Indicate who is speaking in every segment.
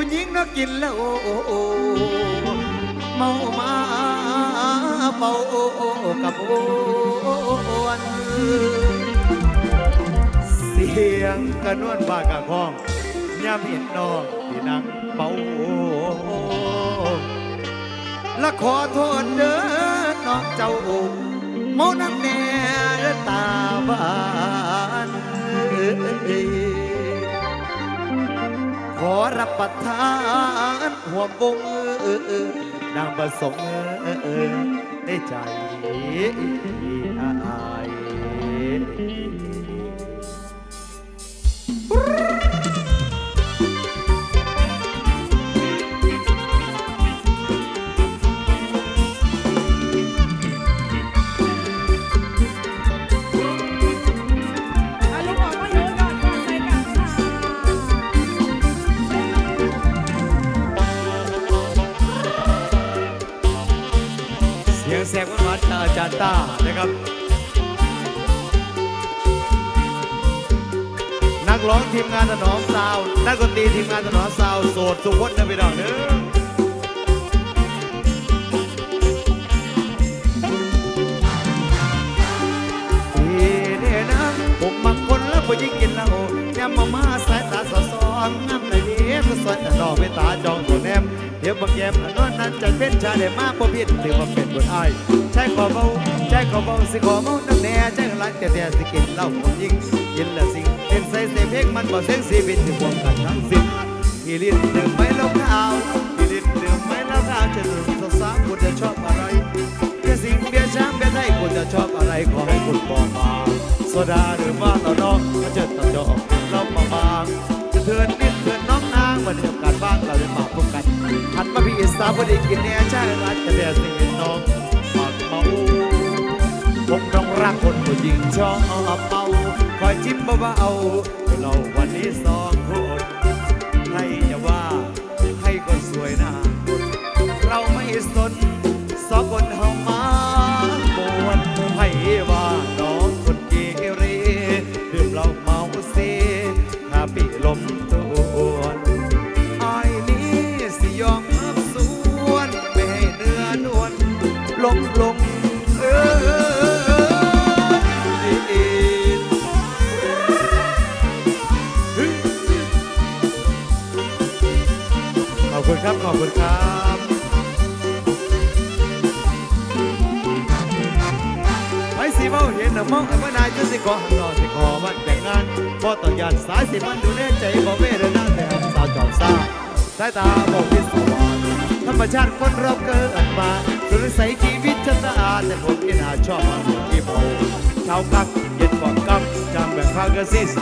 Speaker 1: ผู้หญิงนากินแล้วเมามาเมาโอ้โอ้กับโอ้วันเสียงกระนวนบากะข้องย่ำเห็นน้องที่นั่งเป่าและขอโทษเด้อน้องเจ้าเมาน้ำแน่ตาบาน ขอรับประทานห่ววงนางประสงค์ในใจ ยงแสบหวานๆจากอาจารย์ต้านะครับนักร้องทีมงานถนอมซาวด์นักดนตรีทีมงานถนอมซาวด์โสดสุพจน์นะพี่น้องเด้อพี่เนี่ยนะผมมักคนแล้วผู้หญิงกินเหล้ายามมามาสายตาสอดสองน้ำในนี้ก็สวยแต่ดอกเมตาจองตัวแนม เดี๋ยวบางแยมอันนั้นนั้นจะเป็นชาเดมาบ่ผิดถือว่าเป็นบุญอ้ายใช่ขอเบาใช่ขอเบาสิขอเมาน้ำแน่ใช่รักแต่แต่สิกินเหล้าผมยิงกินละสิงเป็นใส่เสเพลงมันบ่เสียงสีเป็นถึงความกันทั้งสิ้นพี่ลิ้นดื่มไม่เหล้าขาวพี่ลิ้นดื่มไม่เหล้าขาวจะดื่มสาวๆคุณจะชอบอะไรเบียร์สิงเบียร์ช้างเบียร์ไทยคุณจะชอบอะไรขอให้คุณบอกมาโซดาหรือว่าต่อน้องถ้าเจอต่อจอเรามาบางจะเถื่อน มาพี่อิสาพอดีกินเนี่ยใช่รักแต่เบียสิงน้องปากเมาผมต้องรักคนผู้หญิงชอบเมาคอยจิ้มเบาๆเราวันนี้สอง อบคุณครับขอบคุณครับไผสิเมาเห็นน่ะมองไอ้ว่านายจะสิขอหักนอสิขอมันแต่งงานบ่ต้องยานสายสิมันดูแน่ใจบ่เวรนาแต่สาวจอมซ่าสายตาบอกพิศวาสธรรมชาติคนเราเกิดมาสุดใสยชีวิตชะตาแต่ผมกินหาชอบมันที่เมาชาวกักเย็นก่อนกจำแบบข้ากระซิสิ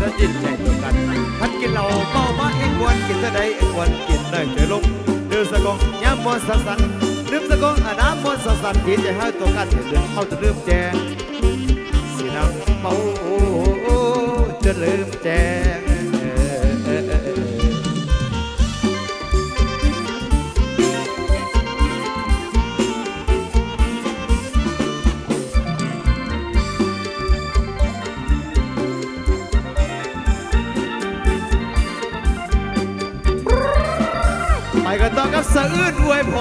Speaker 1: ถ้าจิตใจตัวกันพันกินเหล้าเมามาเอ็งวันกินเท่าใดเอ็งวันกินได้ใจลงดื้อสะกงย้ำมวนสัสันลืมสะกงอาน้ำมนต์สสันทีจะให้ตัวกันเดือดเข้าจะลืมแจงสีน้ำเมาจะลืมแจง พ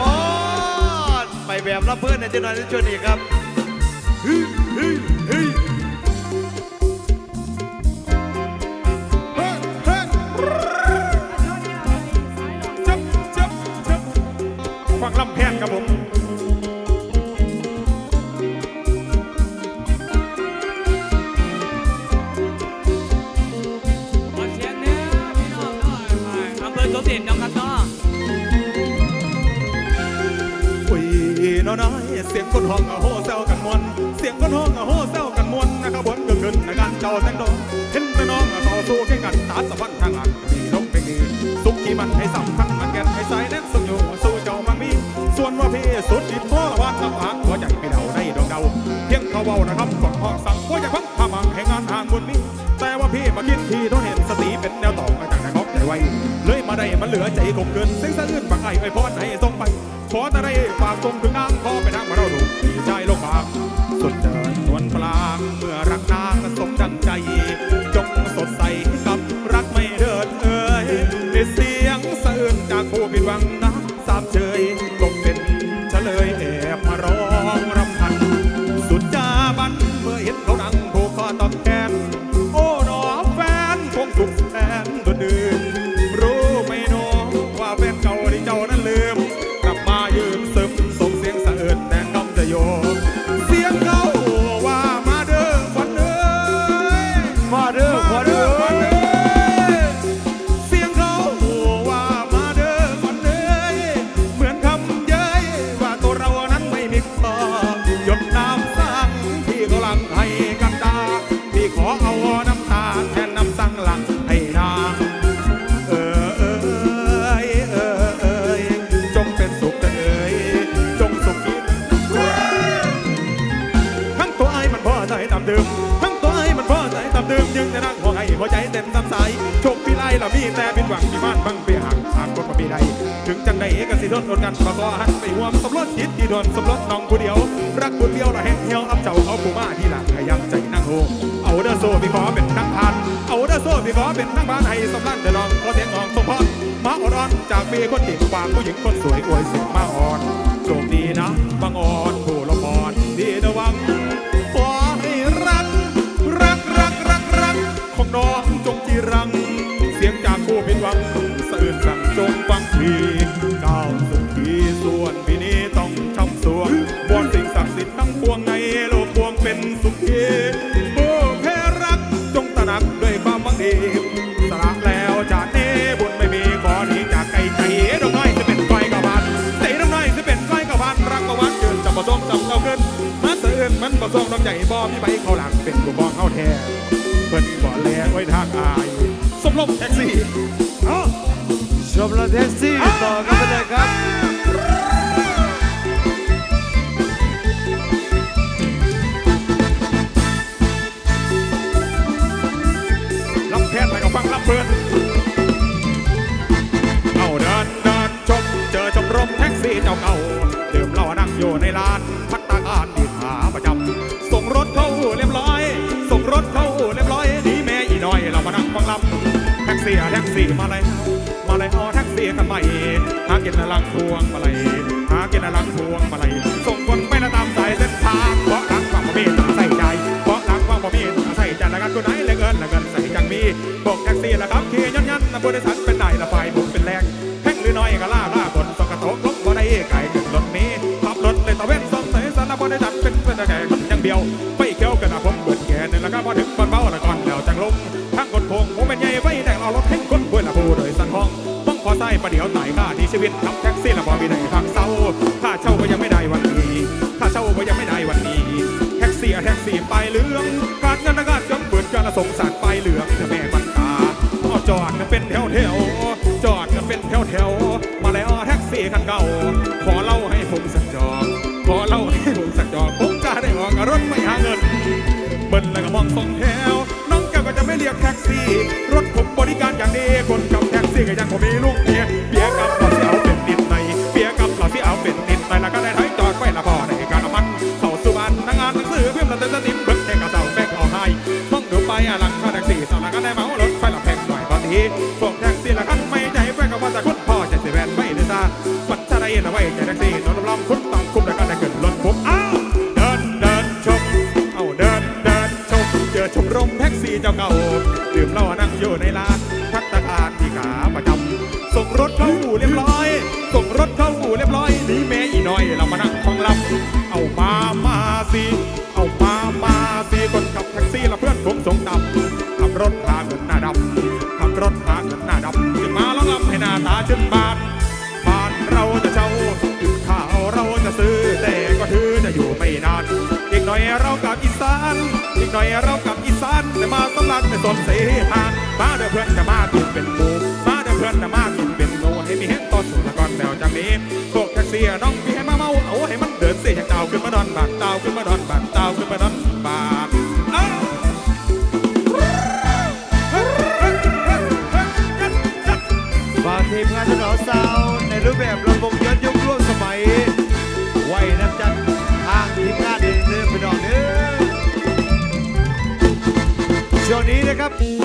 Speaker 1: รไปแบบรับเพื่อนในจังหวัดนี้ช่วงนี้ครับ
Speaker 2: ก็ขึ้นเจ้าแตงโดเห็นแต่น้องอะต่อสู้แข่งกันตาสะพันทางอันมีลงเพลงดีสุขที่มันให้สำคัญมันแก่นให้ใส่แน่นสุดอยู่สู้เจ้ามังมี ส่วนว่าพี่สุดจิตพ่อวานลำหางหัวใจไม่เดาได้ดวงเดาเพียงเขาเบานะครับก่อนห้องสั่งว่าจะพังพามังให้งงานห่างบนมีแต่ว่าพี่มาคิดทีต้องเห็นสติเป็นแนวต่อมาจากนายงอกใจไว้เลยมาได้มันเหลือใจคงเกินเส้นสะอื้นบางไอ้ไอ้พรให้ส่งไปขอแต่ได้ฝากตรงถึงนาง หัวใจเต็มตามสายโชคพี่ไล่ละมีแต่เป็นหวังมีบ้านบังเปียหักหากคนมาปีใดถึงจังใดกันสิโดนโดนกันขอก็หันไปห่วงสมรสจิตที่โดนสมรสน้องผู้เดียว รักผู้เดียวละแห้งเหี่ยวอับเจ้าเอาผู้มาที่หลังขยันใจนั่งโฮเอาเด้อโซ่พี่ขอเป็นนักพานเอาเด้อโซ่พี่ขอเป็นนักบ้านให้สำนักเดอน้องขอเสียงน้องสมพรมาอ่อนจากปีคนติดฝากผู้หญิงคนสวยอวยเสียงมาอ่อนโชคดีนะบางอ่อนางอายสมรมแท็กซี่เอ้า
Speaker 1: ชมรถแท็กซี่ต่อกันไปเลยครับ
Speaker 2: ลำแพนไปกับฟังลำเพิ่นเอาเดินเดินชมเจอชมรมแท็กซี่เจ้าเก่าดื่มเหล้านั่งอยู่ในลาน ซี่แท็กซี่มาเลยมาเลยอแท็กซี่กันใหม่หากินลังพวงมาเลยหากินลังพวงมาเลยส่งคนไปละตามสายเส้นทางเพราะรักความบ่มีใส่ใจเพราะรักความบ่มีใส่ใจละกันคนไหนเลยเกินละเกินใส่จังมีบอกแท็กซี่ละครับขี่ยันยันนะบริษัทเป็นได้ละไฟบุญเป็นแรงแห้งหรือน้อยก็ล่าล่าคนสกระโตกลบบ่ได้ไก่ขึ้นรถนี้ขับรถเลยตะเวนส่งเสยสารบริษัทเป็นเป็นแต่แก่คนอย่างเดียวไป ประเดี๋ยวไต่ค่าที่ชีวิตขับแท็กซี่ละพอมีได้ทางเศร้าค่าเช่าก็ยังไม่ได้วันนี้ค่าเช่าก็ยังไม่ได้วันนี้ แท็กซี่อะแท็กซี่ไปเหลืองการเงินการจนเปิดการสงสารไปเหลืองจะแม่บันตาเอาจอดกันเป็นแถวแถวๆจอดกันเป็นแถวแถวๆมาแล้วแท็กซี่คันเก่า ขอเล่าให้ผมสักจอกขอเล่าให้ผมสักจอกผมจะได้ออกกับรถไม่หาเงินเบิ้ลแล้วก็มองสองแถวน้องแก้วก็จะไม่เรียกแท็กซี่ รถผมบริการอย่างดีคนขับแท็กซี่ก็ยังผมมีลูก น่งทีพวกแท็กซี่ละคันไม่ใจแฟนก็ว่าจะคุณพ่อใจสีแวนไม่ได้ซาปัจจัยนะไว้ใจแท็กซี่นอนลำคุณต้องคุ้มแล้วก็ได้เกิดรถผมอ้าวเดินเดินชม เอาเดินเดินชมเจอชมรมแท็กซี่เจ้าเก่าดื่มเหล้านั่งอยู่ในร้านพัตตาคารที่ขาประจำส่งรถเข้าอู่เรียบร้อย ส่งรถเข้าอู่เรียบร้อยหนีแม่อีน้อยเรามานั่งฟังลำเอามา หน่อยเรากับอีสานแต่มาสำลักในสนเสหามาเด้อเพื่อนจะมากินเป็นหมูมาเด้อเพื่อนจะมากินเป็นหนูให้มีเห็นต่อสู่ละก่อนแล้วจากนี้พวกแท็กซี่น้องพี่ให้มาเมาเอาให้มันเดินเสียจากเตาขึ้นมา
Speaker 1: ดอนบั
Speaker 3: กเตาขึ้นมาดอนบัก ครับ